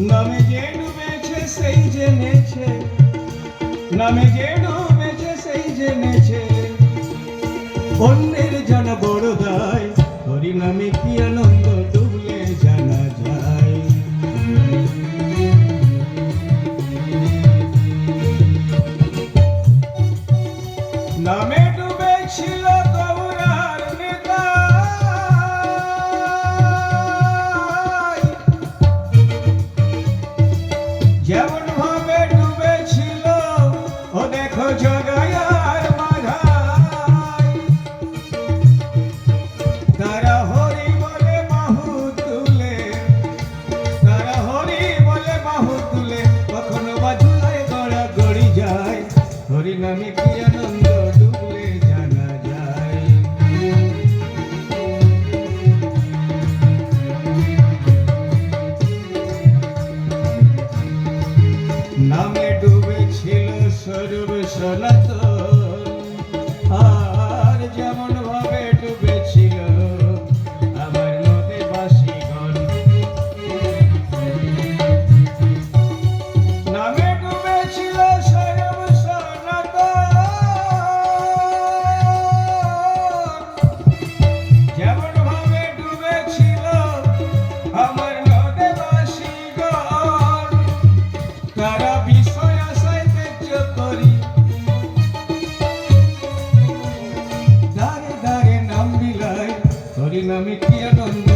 নামে যে ডুবেছে, সেই জেনেছে। নামে যে ডুবেছে, সেই জেনেছে। অন্যের জানা বড় দায় হরি নামে কি আনন্দ যেমন ভাবে ডুবেছিল ও দেখো জগায়ার তারা হরি বলে মাহু তুলে বলে মাহু তুলে, কখনো গড়া গড়ি যায়। হরি নামে কি আনন্দ? সনাতন আর যেমন ভাবে ডুবেছিল আমার নদে বাসীগণ নামে ডুবেছিল সর্ব সনাতন। যেমন ভাবে ডুবেছিল আমার নামে কি আনন্দ